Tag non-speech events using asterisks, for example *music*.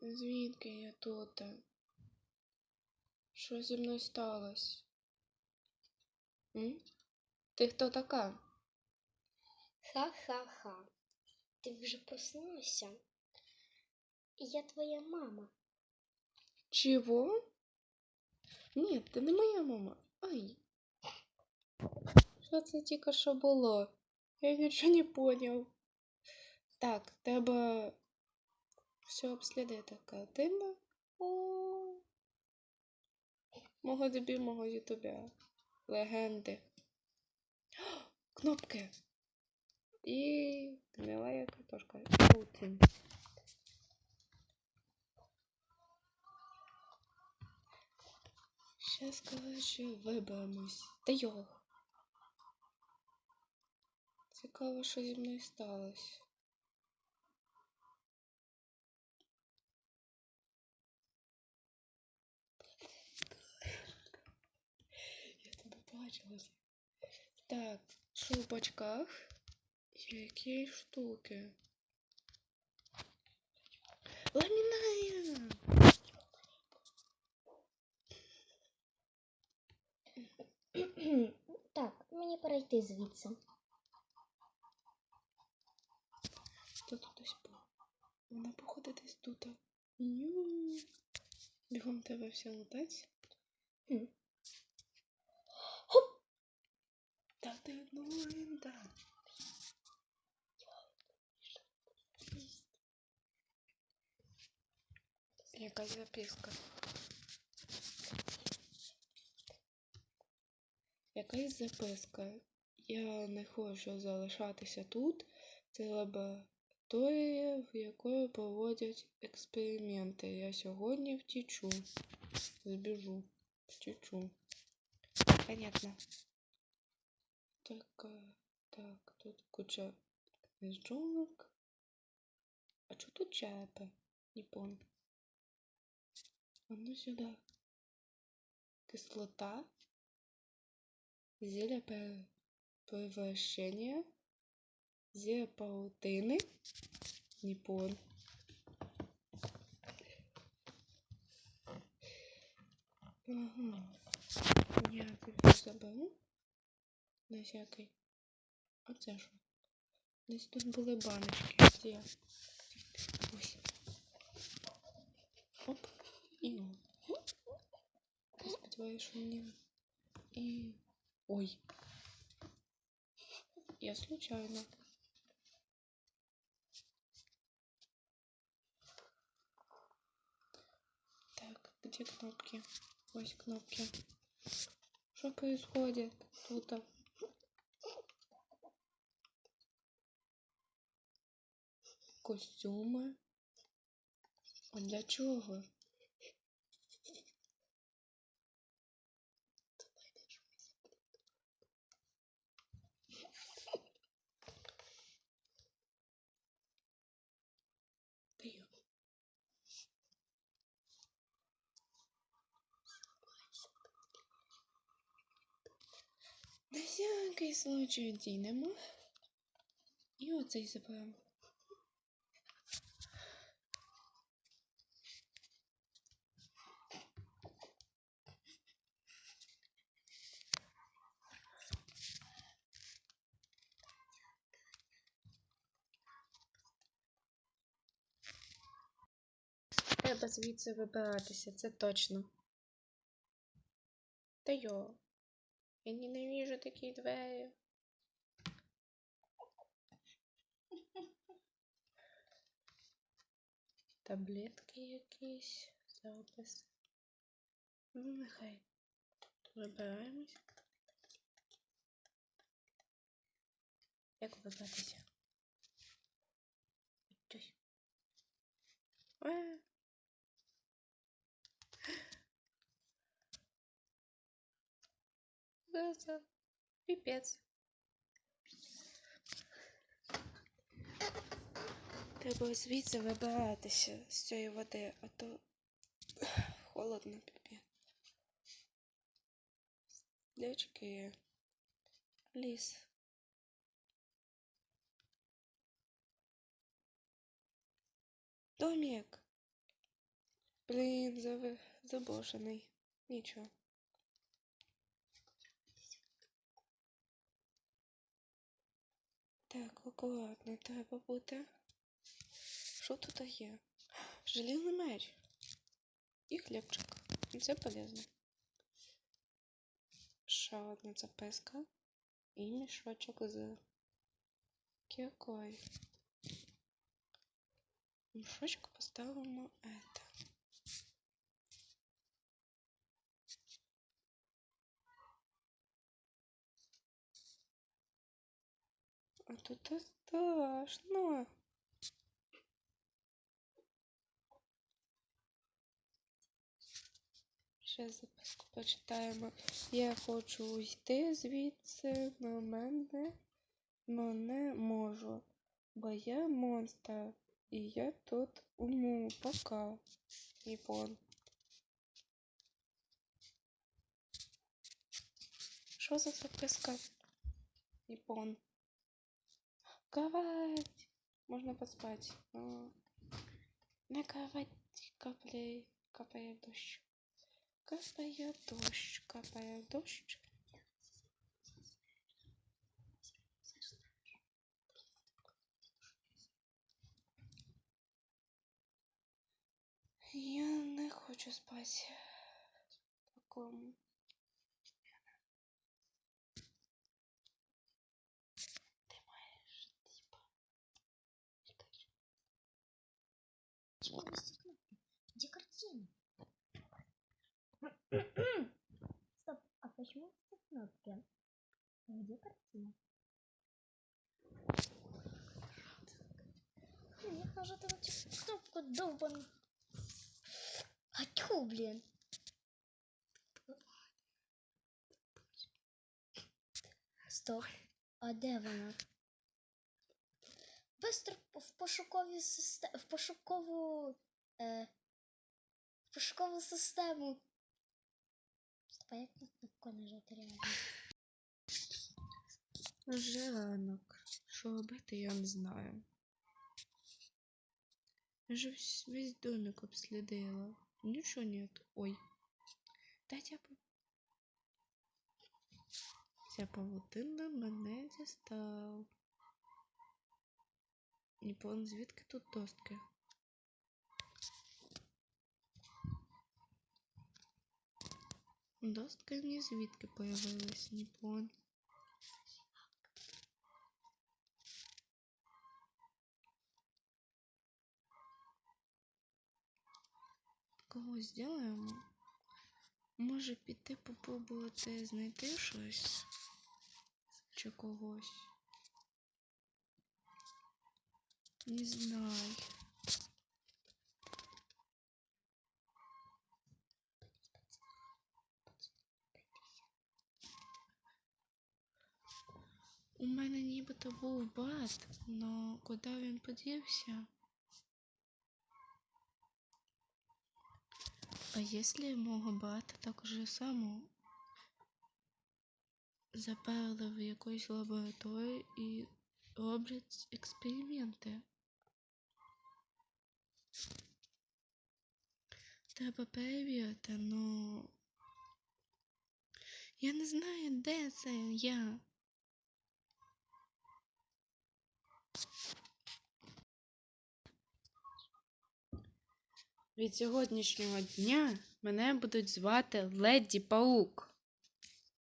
Звідки я тут? Що зі мною сталося? М? Ти хто така? Ха-ха-ха. Ти вже проснулася? Я твоя мама. Чого? Ні, ти не моя мама. Ай. Що це тільки що було? Я нічого не поняв. Так, треба все обслідити. Картина. О. Мого любимого ютубера. Легенди. *gasps* Кнопки. І гнилая картошка. Паутин. Щас, коротше, виберемось. Та його. Цікаво, що зі мною сталося. Я тебе. Так, що в бачках? Які штуки? Ламінарія! *coughs* Так, мені пора йти звідси. Хто тут десь був? Вона походить десь тут. Бігом тебе все лутать. Та ти ну да. Якась записка. Якась записка. Я не хочу залишатися тут. Це лабораторія, в якої проводять експерименти. Я сьогодні втічу. Збіжу. Втічу. Понятно. Так, так, тут куча книжок. А что тут черепи? Не помню. А ну сюда. Кислота. Зелье превращения. Зелье паутины. Не помню. Ага. Я тебе заберу. На всякий. А це що? Десь тут були баночки. Де? Ось. Оп. І ну. Я сподіваюся, що мені. І. Ой. Я случайно. Так, где кнопки? Ось кнопки. Что происходит тут? Костюми. А для чого? На всякий случай одінемо. І оцей заберемо. Треба звідси вибиратися, це точно. Та йо. Я ненавижу такі двері. *laughs* Таблетки якісь, запис. Ну, нехай. Вибираємось. Як вибратися? Щось. А. Пипец. Треба звідси вибиратися з цієї води, а то холодно піпі. Дячки. Ліс. Домик. Блін, зав... заброшений. Нічого. Так, акуратно треба бути. Що тут є? Желізний меч. І хлібчик. Це полезно. Ще одна записка. І мішочок з кіркою. Мішочок поставимо это. А тут страшно. Ще записку почитаємо. Я хочу йти звідси, на мене, но не можу, бо я монстр, і я тут уму, пока. Іпон. Що за записка? Іпон. Кровать! Можна поспати, но... На кровать капляє, капає дощ. Капає дощ, капає дощ. Я не хочу спати. Такому. Ти Где картина? Стоп, а почему все кнопки? Где картина? Блин, я нажата на эту кнопку долбаный. А тьфу, блин. Стоп. А де вона? Быстро в пошукові систему. В пошукову. Е, в пошукову систему. На кнопку нажати реально? Вже ранок. Що робити, я не знаю. Я же весь, домик обследила. Ничего нет. Ой. Дайте я по... Ця павутина мене дістав. Не пон звідки тут достки? Достка ні звідки появилась, не пон. Кого зробимо? Може піти попробувати знайти щось чи когось. Не знаю. У мене нібито був бат, но куди він подівся? А если мого брата так же само заперли в якоїсь лабораторії і роблять експерименти? Треба перевірити, но я не знаю, де це я. Від сьогоднішнього дня мене будуть звати Леді Паук.